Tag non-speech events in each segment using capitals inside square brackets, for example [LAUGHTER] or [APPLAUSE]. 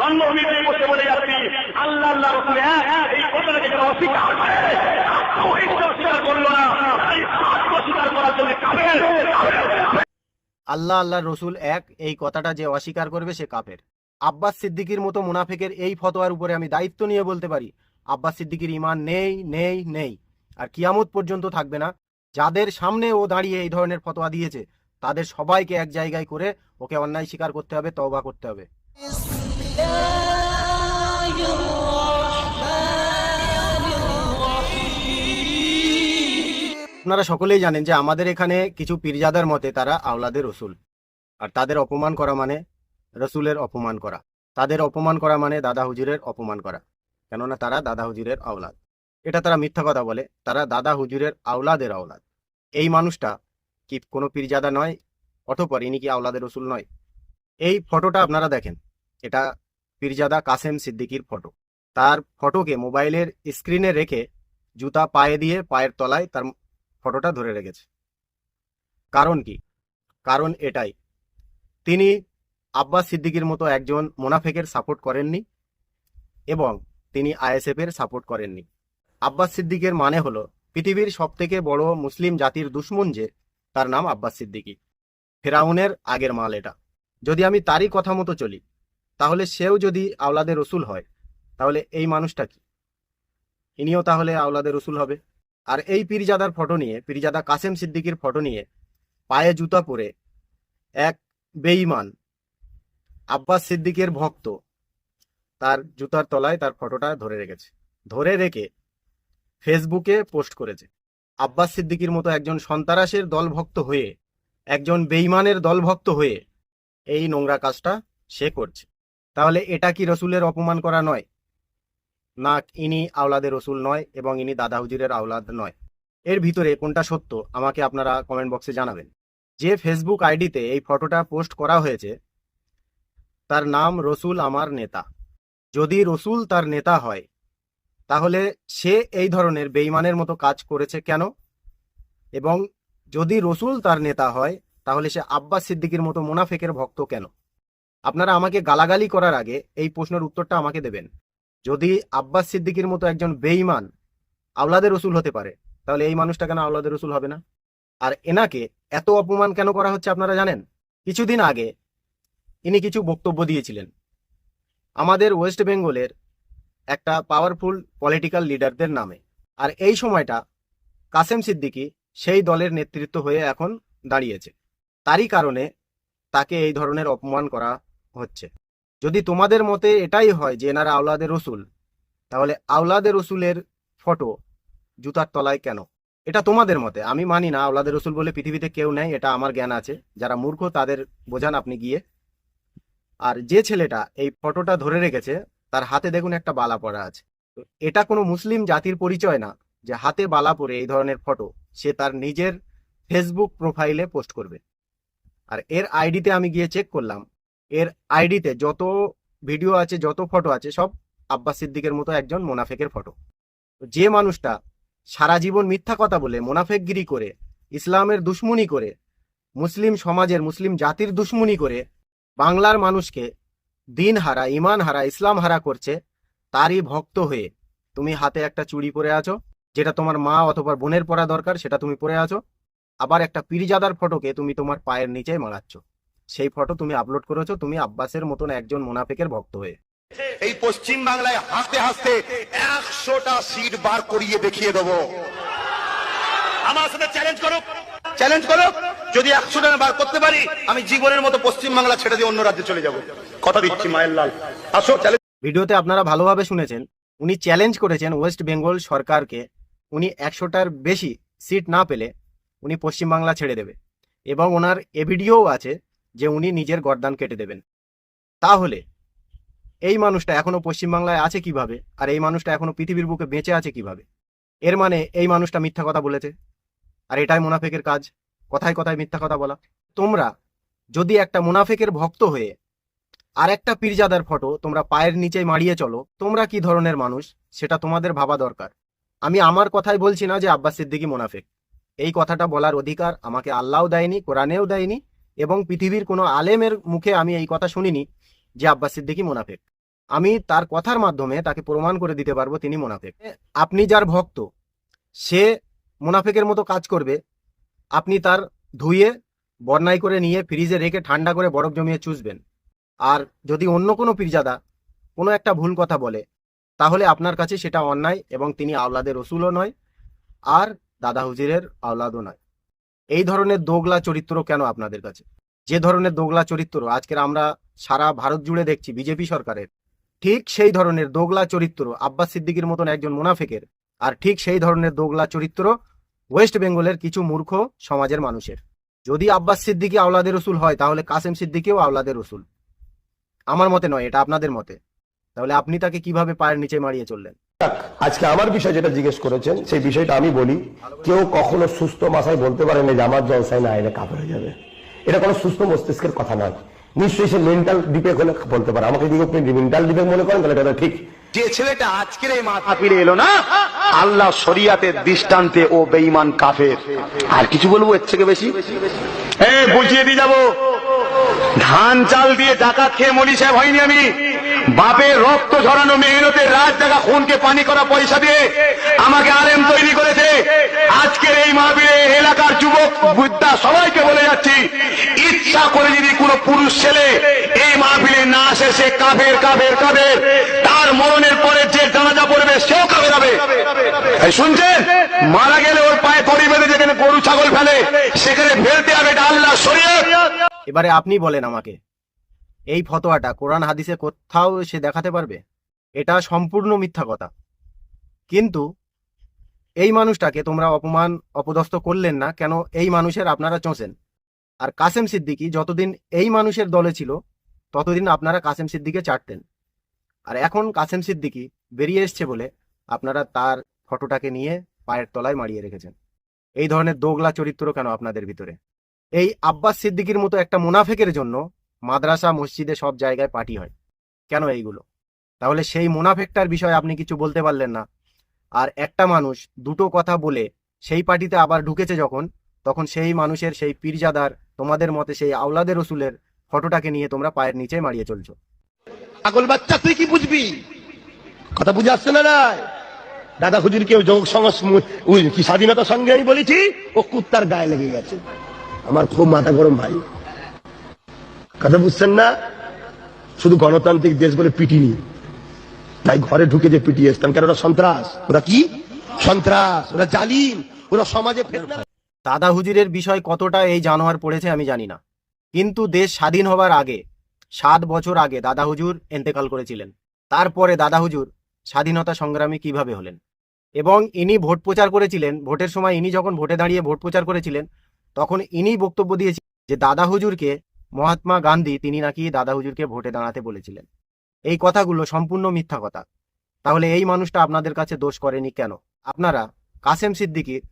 রঙ্গভূমিতে বসে বলে যাচ্ছি। আল্লাহ আল্লাহ, রসুল এক এই ঘটনাকে যারা অস্বীকার করে। অস্বীকার করল না। এই আত্মস্বীকার করার জন্য কাফের। আল্লাহ আল্লাহ, রসুল এক, এই কথাটা যে অস্বীকার করবে সে কাফের। আব্বাস সিদ্দিকির মতো মুনাফেকের এই ফতোয়ার উপরে আমি দায়িত্ব নিয়ে বলতে পারি, আব্বাস সিদ্দিকির ইমান নেই নেই নেই। আর কিয়ামত পর্যন্ত থাকবে না। যাদের সামনে ও দাঁড়িয়ে এই ধরনের ফতোয়া দিয়েছে, তাদের সবাইকে এক জায়গায় করে ওকে অন্যায় স্বীকার করতে হবে, তওবা করতে হবে। আপনারা সকলেই জানেন যে আমাদের এখানে কিছু পীরজাদার মতে তারা আওলাদের রসুল। আর তাদের অপমান করা মানে রসুলের অপমান করা। তাদের অপমান করা মানে দাদা হুজুরের অপমান করা। কেননা তারা দাদা হুজুরের আওলাদ। এটা তারা মিথ্যা কথা বলে, তারা দাদা হুজুরের আওলাদের আওলাদ। এই মানুষটা কি কোনো পীরজাদা নয়, অতপর ইনি কি আওলাদের রসুল নয়? এই ফটোটা আপনারা দেখেন। এটা পীরজাদা কাসেম সিদ্দিকির ফটো তার ফটোকে মোবাইলের স্ক্রিনে রেখে জুতা পায়ে দিয়ে পায়ের তলায় তার ফটোটা ধরে রেখেছে। কারণ কি? কারণ এটাই। তিনি আব্বাস সিদ্দিকির মতো একজন মোনাফেকের সাপোর্ট করেননি এবং তিনি আইএসএফ এর সাপোর্ট করেননি। আব্বাস সিদ্দিকের মানে হলো, পৃথিবীর সব থেকে বড় মুসলিম জাতির দুশ্মন যে, তার নাম আব্বাস সিদ্দিকি। ফেরাউনের আগের মাল এটা। যদি আমি তারই কথা মতো চলি তাহলে সেও যদি আওলাদের রসুল হয়, তাহলে এই মানুষটা কি? ইনিও তাহলে আওলাদের রসুল হবে। আর এই পীরজাদার ফটো নিয়ে, পীরজাদা কাসেম সিদ্দিকির ফটো নিয়ে পায়ে জুতা পরে এক বেঈমান আব্বাস সিদ্দিকের ভক্ত তার জুতার তলায় তার ফটোটা ধরে রেখেছে। ধরে রেখে ফেসবুকে পোস্ট করেছে। আব্বাস সিদ্দিকির মতো একজন সন্তারাসের দলভক্ত হয়ে, একজন বেঈমানের দলভক্ত হয়ে এই নোংরা কাজটা সে করছে। তাহলে এটা কি রসুলের অপমান করা নয়? না ইনি আওলাদের রসুল নয় এবং ইনি দাদা হুজুরের আওলাদ নয়। এর ভিতরে কোনটা সত্য আমাকে আপনারা কমেন্ট বক্সে জানাবেন। যে ফেসবুক আইডিতে এই ফটোটা পোস্ট করা হয়েছে, তার নাম রসুল আমার নেতা। যদি রসুল তার নেতা হয়, তাহলে সে এই ধরনের বেইমানের মতো কাজ করেছে কেন? এবং যদি রসুল তার নেতা হয়, তাহলে সে আব্বাস সিদ্দিকির মতো মুনাফেকের ভক্ত কেন? আপনারা আমাকে গালাগালি করার আগে এই প্রশ্নের উত্তরটা আমাকে দেবেন। যদি আব্বাস সিদ্দিকির মতো একজন বেঈমান আওলাদের রসুল হতে পারে, তাহলে এই মানুষটা কেন আওলাদের রসুল হবে না? আর এনাকে এত অপমান কেন করা হচ্ছে আপনারা জানেন? কিছুদিন আগে ইনি কিছু বক্তব্য দিয়েছিলেন। আমাদের ওয়েস্ট বেঙ্গলের একটা পাওয়ারফুল পলিটিক্যাল লিডারদের নামে। আর এই সময়টা কাসেম সিদ্দিকি সেই দলের নেতৃত্ব হয়ে এখন দাঁড়িয়েছে। তারই কারণে তাকে এই ধরনের অপমান করা হচ্ছে। যদি তোমাদের মতে এটাই হয় যে এনারা আওলাদের রসুল, তাহলে আওলাদের রসুলের ফটো জুতার তলায় কেন? এটা তোমাদের মতে। আমি মানি না আওলাদের রসুল বলে পৃথিবীতে কেউ নেই, এটা আমার জ্ঞান আছে। যারা মূর্খ, তাদের বোঝান আপনি গিয়ে। আর যে ছেলেটা এই ফটোটা ধরে রেখেছে, তার হাতে দেখুন একটা বালা পড়া আছে। তো এটা কোনো মুসলিম জাতির পরিচয় না যে হাতে বালা পরে এই ধরনের ফটো সে তার নিজের ফেসবুক প্রোফাইলে পোস্ট করবে। আর এর আইডিতে আমি গিয়ে চেক করলাম এর আইডিতে যত ভিডিও আছে, যত ফটো আছে, সব আব্বাস সিদ্দিকের মতো একজন মোনাফেকের ফটো যে মানুষটা সারা জীবন মিথ্যা কথা বলে, মোনাফেকগিরি করে, ইসলামের দুশ্মনী করে, মুসলিম সমাজের, মুসলিম জাতির দুশ্মনী করে, বাংলার মানুষকে দিন হারা ইমান হারা, ইসলাম হারা করছে, তারই ভক্ত হয়ে তুমি হাতে একটা চুড়ি পরে আছো, যেটা তোমার মা অথবা বোনের পরা দরকার, সেটা তুমি পরে আছো। আবার একটা পিরিজাদার ফটোকে তুমি তোমার পায়ের নিচে মারাচ্ছ সেই ফটো তুমি আপলোড করেছ তুমি আব্বাসের মতন একজন মোনাফেকের ভক্ত হয়ে। এই পশ্চিম বাংলায় হাসতে হাসতে একশোটা সিট বার করিয়ে দেখিয়ে দেবো। আমার সাথে চ্যালেঞ্জ করো চ্যালেঞ্জ করো যদি একশোটা বার করতে পারি আমি জীবনের মতো পশ্চিম বাংলা ছেড়ে দিয়ে অন্য রাজ্যে চলে যাব। কথা দিচ্ছি মায়ের লাল। আসো চ্যালেঞ্জ ভিডিওতে আপনারা ভালোভাবে শুনেছেন উনি চ্যালেঞ্জ করেছেন ওয়েস্ট বেঙ্গল সরকারকে উনি একশোটার বেশি সিট না পেলে উনি পশ্চিমবাংলা ছেড়ে দেবে। এবং ওনার এ ভিডিওও আছে যে উনি নিজের গরদান কেটে দেবেন। তাহলে, এই মানুষটা এখনও পশ্চিমবাংলায় আছে কীভাবে? আর এই মানুষটা এখনও পৃথিবীর বুকে বেঁচে আছে কীভাবে? এর মানে এই মানুষটা মিথ্যা কথা বলেছে। আর এটাই মুনাফেকের কাজ। কথায় কথায় মিথ্যা কথা বলা। তোমরা যদি একটা মুনাফেকের ভক্ত হয়ে আর একটা পীরজাদার ফটো তোমরা পায়ের নিচে মারিয়ে চলো, তোমরা কি ধরনের মানুষ? সেটা তোমাদের ভাবা দরকার। আমি আমার কথাই বলছি না যে আব্বাস সিদ্দিকি মোনাফেক। এই কথাটা বলার অধিকার আমাকে আল্লাহও দেয়নি, কোরআনেও দেয়নি এবং পৃথিবীর কোনো আলেমের মুখে আমি এই কথা শুনিনি যে আব্বাস সিদ্দিকি মোনাফেক। আমি তার কথার মাধ্যমে তাকে প্রমাণ করে দিতে পারব তিনি মোনাফেক। আপনি যার ভক্ত, সে মোনাফেকের মতো কাজ করবে। আপনি তার ধুয়ে বর্ণাই করে নিয়ে ফ্রিজে রেখে ঠান্ডা করে বরফ জমিয়ে চুষবেন। আর যদি অন্য কোনো পীরজাদা কোনো একটা ভুল কথা বলে, তাহলে আপনার কাছে সেটা অন্যায় এবং তিনি আওলাদের রসুলও নয়, আর দাদা হুজিরের আওলাদও নয়। এই ধরনের দোগলা চরিত্র কেন আপনাদের কাছে? যে ধরনের দোগলা চরিত্র আজকের আমরা সারা ভারত জুড়ে দেখছি, বিজেপি সরকারের, ঠিক সেই ধরনের দোগলা চরিত্র আব্বাস সিদ্দিকির মতন একজন মুনাফেকের আর ঠিক সেই ধরনের দোগলা চরিত্র ওয়েস্ট বেঙ্গলের কিছু মূর্খ সমাজের মানুষের। যদি আব্বাস সিদ্দিকি আওলাদের রসুল হয়, তাহলে কাসেম সিদ্দিকিও আওলাদের রসুল। আমার মতে নয়, এটা আপনাদের মতে। তাহলে আপনি তাকে কীভাবে পায়ের নিচে মারিয়ে চললেন? আজকে আমার বিষয় যেটা জিজ্ঞেস করেছেন, সেই বিষয়টা আমি বলি। কেউ কখনো সুস্থ মাথায় বলতে পারে না যে আমার জলসায় না এলে কাপড় হয়ে যাবে। এটা কোনো সুস্থ মস্তিষ্কের কথা নয়। নিশ্চয়ই সে মেন্টাল ডিপেক হলে বলতে পারে। আমাকে যদি আপনি মেন্টাল ডিপেক মনে করেন, তাহলে এটা ঠিক। যে ছেলেটা আজকের এই মাথা ফিরে এলো না, আল্লাহ শরিয়াতের দৃষ্টান্তে ও বেঈমান কাফের। আর কিছু বলব এর থেকে বেশি? বুঝিয়ে দিয়ে যাব। ধান চাল দিয়ে ডাকাত খেয়ে মরি সাহেব হয়নি আমি। বাপের রক্ত ঝরানো মেহনতের রাত জায়গা খুনকে পানি করা পয়সা দিয়ে আমাকে আলেম তৈরি করেছে। আজকের এই মাহবিলে এলাকার যুবক, বুদ্ধা সবাইকে বলে যাচ্ছি, ইচ্ছা করে যদি কোনো পুরুষ ছেলে এই মাহবিলে না আসে, সে কাফের কাফের কাফের। তার মরণের পরে যে জানাজা পড়বে, সেও কাফের হবে। শুনছেন? মারা গেলে ওর পায়ে কড়ি বেঁধে যেখানে গরু, ছাগল ফেলে, সেখানে ফেলতে হবে এটা আল্লাহ শরীয়ত। এবারে আপনি বলেন আমাকে। এই ফতোয়াটা কোরআন হাদিসে কোথাও সে দেখাতে পারবে? এটা সম্পূর্ণ মিথ্যা কথা। কিন্তু এই মানুষটাকে তোমরা অপমান, অপদস্থ করলেন না, কেন এই মানুষের আপনারা চোঁচেন। আর কাসেম সিদ্দিকি যতদিন এই মানুষের দলে ছিল, ততদিন আপনারা কাসেম সিদ্দিকে চাটতেন। আর এখন কাসেম সিদ্দিকি বেরিয়ে এসছে বলে আপনারা তার ফটোটাকে নিয়ে পায়ের তলায় মারিয়ে রেখেছেন। এই ধরনের দোগলা চরিত্র কেন আপনাদের ভিতরে? এই আব্বাস সিদ্দিকির মতো একটা মুনাফেকের জন্য মাদ্রাসা, মসজিদে সব জায়গায় পার্টি হয়। কেন এইগুলো? তাহলে সেই মুনাফেকটার বিষয়ে আপনি কিছু বলতে পারলেন না। আর একটা মানুষ দুটো কথা বলে সেই পার্টিতে আবার ঢুকেছে যখন, তখন সেই মানুষের সেই পীরজাদার, তোমাদের মতে সেই আওলাদের রসুলের ফটোটাকে নিয়ে তোমরা পায়ের নিচে মারিয়ে চলছো। পাগল বাচ্চা, তুই কি বুঝবি? কথা বুঝে আসছে না দাদা হুজুর কেউ যোগ সংস ওই কি স্বাধীনতা সঙ্গে আমি বলেছি? ও কুত্তার গায়ে লেগে গেছে। আমার খুব মাথা গরম ভাই। কথা বুঝছেন না? শুধু গণতান্ত্রিক দেশ বলে পিটিনি তাই ঘরে ঢুকে যে পিটিয়ে আসতাম কেন ওরা সন্ত্রাস। ওরা কি? সন্ত্রাস। ওরা জালিম। ওরা সমাজে দাদা হুজুরের বিষয় কতটা এই জানোয়ার পড়েছে আমি জানি না। কিন্তু দেশ স্বাধীন হবার আগে, সাত বছর আগে দাদা হুজুর এন্তেকাল করেছিলেন। তারপরে দাদা হুজুর স্বাধীনতা সংগ্রামী কীভাবে হলেন? এবং ইনি ভোট প্রচার করেছিলেন, ভোটের সময় ইনি যখন ভোটে দাঁড়িয়ে ভোট প্রচার করেছিলেন, তখন ইনি বক্তব্য দিয়েছিলেন যে দাদা হুজুরকে মহাত্মা গান্ধী তিনি নাকি দাদা হুজুরকে ভোটে দাঁড়াতে বলেছিলেন। এই কথাগুলো সম্পূর্ণ মিথ্যা কথা। তাহলে এই মানুষটা আপনাদের কাছে দোষ করেনি কেন? আপনারা কাসেম সিদ্দিকির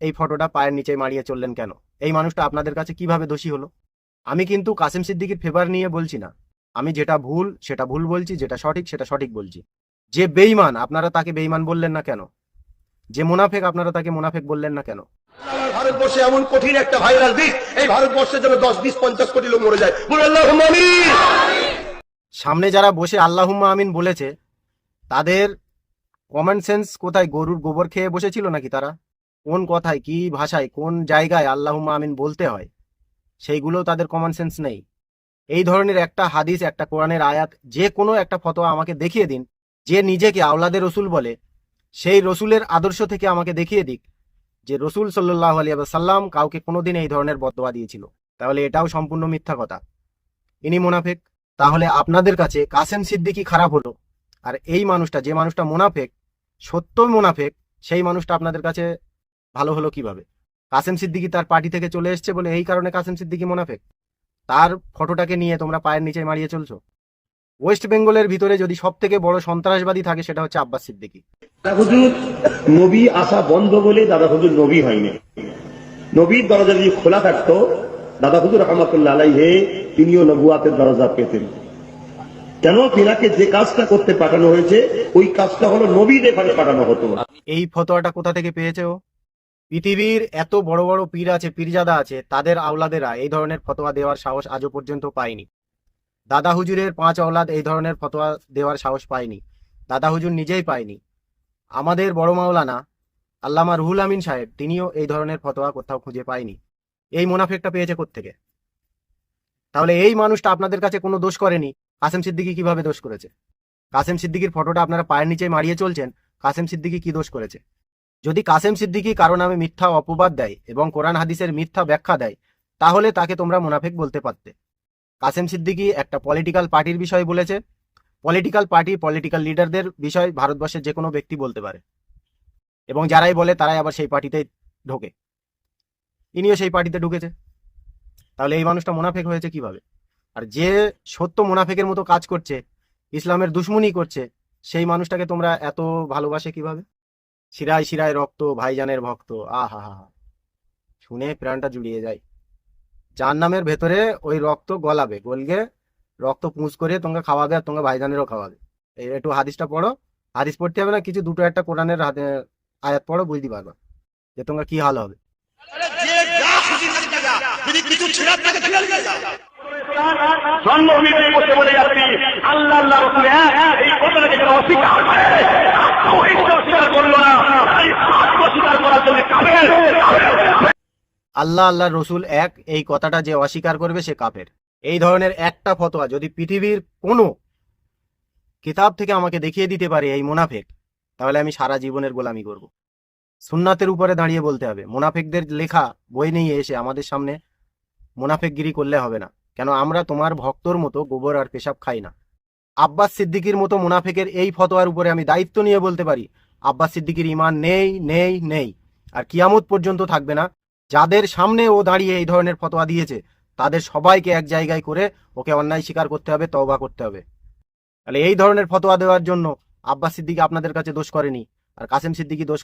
এই ফটোটা পায়ের নিচে মারিয়ে চললেন কেন? এই মানুষটা আপনাদের কাছে কীভাবে দোষী হলো? আমি কিন্তু কাসেম সিদ্দিকির ফেভার নিয়ে বলছি না। আমি যেটা ভুল, সেটা ভুল বলছি, যেটা সঠিক, সেটা সঠিক বলছি। যে বেইমান আপনারা তাকে বেইমান বললেন না কেন? যে মুনাফেক আপনারা তাকে মুনাফেক বললেন না কেন? ভারতবর্ষে এমন কঠিন একটা ভাইরাস দিক এই ভারতবর্ষের জন্য দশ বিশ পঞ্চাশ কোটি লোক মরে যায়। সামনে যারা বসে আল্লাহুম্মা আমিন বলেছে তাদের কমন সেন্স কোথায়? গরুর গোবর খেয়ে বসেছিল নাকি তারা? কোন কথায় কি ভাষায় কোন জায়গায় আল্লাহুম্মা আমিন বলতে হয়? সেইগুলো তাদের কমন সেন্স নেই। এই ধরনের একটা হাদিস একটা কোরআনের আয়াত যে কোনো একটা ফতোয়া আমাকে দেখিয়ে দিন যে নিজেকে আওলাদের রসুল বলে সেই রসুলের আদর্শ থেকে আমাকে দেখিয়ে দিক যে রসুল সাল্লাহ আলিয়া সাল্লাম কাউকে কোনোদিন এই ধরনের বদয়া দিয়েছিল। তাহলে এটাও সম্পূর্ণ মিথ্যা কথা। ইনি মোনাফেক, তাহলে আপনাদের কাছে কাসেম সিদ্দিকি খারাপ হলো। আর এই মানুষটা, যে মানুষটা মোনাফেক, সত্য মোনাফেক, সেই মানুষটা আপনাদের কাছে ভালো হলো কীভাবে? কাসেম সিদ্দিকি তার পার্টি থেকে চলে এসছে বলে এই কারণে কাসেম সিদ্দিকি মোনাফেক? তার ফটোটাকে নিয়ে তোমরা পায়ের নিচে মারিয়ে চলছো? ওয়েস্ট বেঙ্গলের ভিতরে যদি সব থেকে বড় সন্ত্রাসবাদী থাকে সেটা হচ্ছে আব্বাস সিদ্দিকি। দাদা হুজুর নবী আসা বন্ধ বলে দাদা হুজুর নবী হয়নি। নবীর দরজা যদি খোলা থাকতো দাদা হুজুর রহমতুল্লাহ আলাইহে তিনিও নবুয়াতের দরজা পেতেন। কেন তিনাকে যে কাজটা করতে পাঠানো হয়েছে ওই কাজটা হলো নবীর এখানে পাঠানো হতো। এই ফতোয়াটা কোথা থেকে পেয়েছে ও? পৃথিবীর এত বড় বড় পীর আছে পীরজাদা আছে তাদের আওলাদেরা এই ধরনের ফতোয়া দেওয়ার সাহস আজও পর্যন্ত পায়নি। দাদা হুজুরের পাঁচ অওলাদ এই ধরনের ফতোয়া দেওয়ার সাহস পায়নি। দাদা হুজুর নিজেই পায়নি। আমাদের বড় মাওলানা আল্লামা রুহুল আমিন সাহেব, তিনিও এই ধরনের ফতোয়া কোথাও খুঁজে পায়নি। এই মুনাফেকটা পেয়েছে থেকে তাহলে এই মানুষটা আপনাদের কাছে কোনো দোষ করেনি? কাসেম সিদ্দিকি কীভাবে দোষ করেছে? কাসেম সিদ্দিকির ফটোটা আপনারা পায়ের নিচে মারিয়ে চলছেন, কাসেম সিদ্দিকি কি দোষ করেছে? যদি কাসেম সিদ্দিকি কারও নামে মিথ্যা অপবাদ দেয় এবং কোরআন হাদিসের মিথ্যা ব্যাখ্যা দেয়, তাহলে তাকে তোমরা মুনাফেক বলতে পারতে। কাসেম সিদ্দিকি একটা পলিটিক্যাল পার্টির বিষয় বলেছে। পলিটিক্যাল পার্টি পলিটিক্যাল লিডারদের বিষয় ভারতবর্ষের যে কোনো ব্যক্তি বলতে পারে। এবং যারাই বলে, তারাই আবার সেই পার্টিতে ঢোকে। ইনিও সেই পার্টিতে ঢুকেছে। তাহলে এই মানুষটা মুনাফেক হয়েছে কীভাবে? আর যে সত্য মোনাফেকের মতো কাজ করছে, ইসলামের দুশ্মনী করছে, সেই মানুষটাকে তোমরা এত ভালোবাসে কীভাবে? শিরায় শিরায় রক্ত, ভাইজানের ভক্ত আহা হা শুনে প্রাণটা জুড়িয়ে যায়। যার নামের ভেতরে ওই রক্ত গলাবে, গলগে রক্ত পুঁজ করে তোমাকে খাওয়াবে আর তোমাকে ভাইজানেরও খাওয়াবে। এই একটু হাদিসটা পড়ো। হাদিস পড়তে হবে না, কিছু দুটো একটা কোরআনের হাতে আয়াত পড়ো, বুঝতে পারবা যে তোমার কি হাল হবে। আল্লাহ আল্লাহ রসুল এক, এই কথাটা যে অস্বীকার করবে সে কাফের। এই ধরনের একটা ফতোয়া যদি পৃথিবীর কোনো কিতাব থেকে আমাকে দেখিয়ে দিতে পারে এই মুনাফেক, তাহলে আমি সারা জীবনের গোলামি করব। সুন্নাতের উপরে দাঁড়িয়ে বলতে হবে। মুনাফেকদের লেখা বই নিয়ে এসে আমাদের সামনে মুনাফেকগিরি করলে হবে না। কেন আমরা তোমার ভক্তর মতো গোবর আর পেশাব খাই না। আব্বাস সিদ্দিকির মতো মুনাফেকের এই ফতোয়ার উপরে আমি দায়িত্ব নিয়ে বলতে পারি, আব্বাস সিদ্দিকির ইমান নেই নেই নেই, আর কিয়ামত পর্যন্ত থাকবে না। যাদের সামনে ও দাঁড়িয়ে এই ধরনের ফতোয়া দিয়েছে তাদের সবাইকে এক জায়গায় করে ওকে অন্যায় স্বীকার করতে হবে তওবা করতে হবে। তাহলে এই ধরনের ফতোয়া দেওয়ার জন্য আব্বাস সিদ্দিকি আপনাদের কাছে দোষ করেনি আর কাসেম সিদ্দিকি দোষ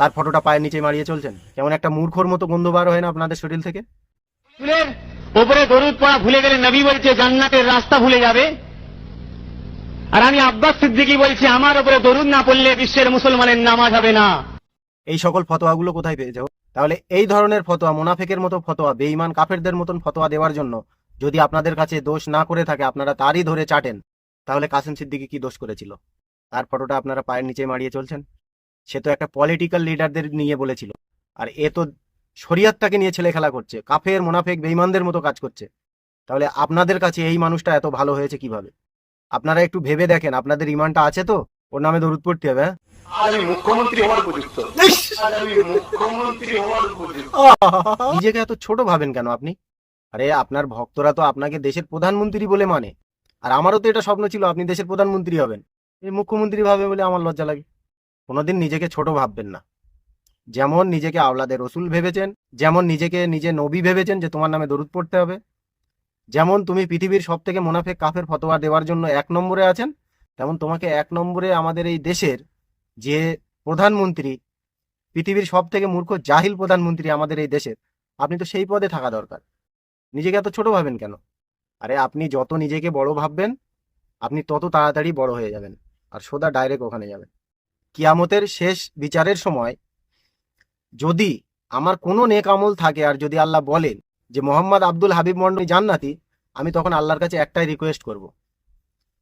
তার ফটোটা পায়ের নিচে মারিয়ে চলছেন। কেমন একটা মূর্খর মতো গন্ধ বার হয় না আপনাদের শরীর থেকে? ওপরে দরুদ পড়া ভুলে গেলে নবী বলছে জান্নাতের রাস্তা ভুলে যাবে। আর আমি আব্বাস সিদ্দিকি বলছি আমার ওপরে দরুদ না পড়লে বিশ্বের মুসলমানের নামাজ হবে না। এই সকল ফতোয়াগুলো কোথায় পেয়েছে? ও? তাহলে এই ধরনের ফতোয়া মোনাফেকের মতো ফতোয়া, বেঈমান কাফেরদের মতন ফতোয়া দেওয়ার জন্য যদি আপনাদের কাছে দোষ না করে থাকে, আপনারা তারই ধরে চাটেন, তাহলে কাসেম সিদ্দিকি কি দোষ করেছিল? তার ফটোটা আপনারা পায়ের নিচে মারিয়ে চলছেন? সে তো একটা পলিটিক্যাল লিডারদের নিয়ে বলেছিল। আর এ তো শরিয়াতটাকে নিয়ে ছেলে খেলা করছে, কাফের, মোনাফেক, বেঈমানদের মতো কাজ করছে। তাহলে আপনাদের কাছে এই মানুষটা এত ভালো হয়েছে কীভাবে? আপনারা একটু ভেবে দেখেন, আপনাদের ইমানটা আছে তো? ওর নামে দরুদ পড়তে হবে হ্যাঁ? আমি মুখ্যমন্ত্রী হওয়ার উপযুক্ত। আমি মুখ্যমন্ত্রী হওয়ার উপযুক্ত। [LAUGHS] নিজেকে এত ছোট ভাবেন কেন আপনি? আরে আপনার ভক্তরা তো আপনাকে দেশের প্রধানমন্ত্রী বলে মানে। আর আমারও তো এটা স্বপ্ন ছিল আপনি দেশের প্রধানমন্ত্রী হবেন। এই মুখ্যমন্ত্রী ভাবে বলে আমার লজ্জা লাগে। কোনোদিন নিজেকে ছোট ভাববেন না। যেমন নিজেকে আওলাদের রসুল ভেবেছেন যেমন নিজেকে নিজে নবী ভেবেছেন যে তোমার নামে দরুদ পড়তে হবে যেমন তুমি পৃথিবীর সব থেকে মুনাফেক কাফের ফতোয়া দেওয়ার জন্য এক নম্বরে আছেন তেমন তোমাকে এক নম্বরে আমাদের এই দেশের যে প্রধানমন্ত্রী, পৃথিবীর সব থেকে মূর্খ, জাহিল প্রধানমন্ত্রী আমাদের এই দেশের, আপনি তো সেই পদে থাকা দরকার। নিজেকে এত ছোট ভাবেন কেন? আরে আপনি যত নিজেকে বড় ভাববেন, আপনি তত তাড়াতাড়ি বড় হয়ে যাবেন, আর সোদা ডাইরেক্ট ওখানে যাবেন। কিয়ামতের শেষ বিচারের সময় যদি আমার কোনো নেক আমল থাকে আর যদি আল্লাহ বলেন যে মোহাম্মদ আব্দুল হাবিব মন্ডলী জান্নাতি, আমি তখন আল্লাহর কাছে একটাই রিকোয়েস্ট করব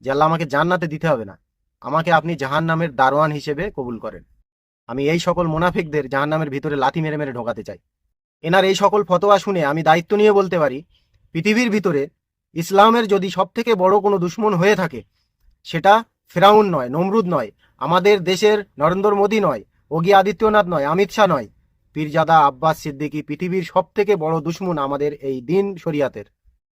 যে আল্লাহ আমাকে জান্নাতে দিতে হবে না। আমাকে আপনি জাহান নামের দারোয়ান হিসেবে কবুল করেন। আমি এই সকল মোনাফিকদের জাহান নামের ভিতরে লাথি মেরে মেরে ঢোকাতে চাই। এনার এই সকল ফতোয়া শুনে আমি দায়িত্ব নিয়ে বলতে পারি, পৃথিবীর ভিতরে ইসলামের যদি সব থেকে বড় কোনো দুশ্মন হয়ে থাকে, সেটা ফেরাউন নয়, নমরুদ নয়, আমাদের দেশের নরেন্দ্র মোদী নয় যোগী আদিত্যনাথ নয়, অমিত শাহ নয়। পীরজাদা আব্বাস সিদ্দিকী পৃথিবীর সব থেকে বড় দুশ্মন আমাদের এই দিন শরিয়াতের।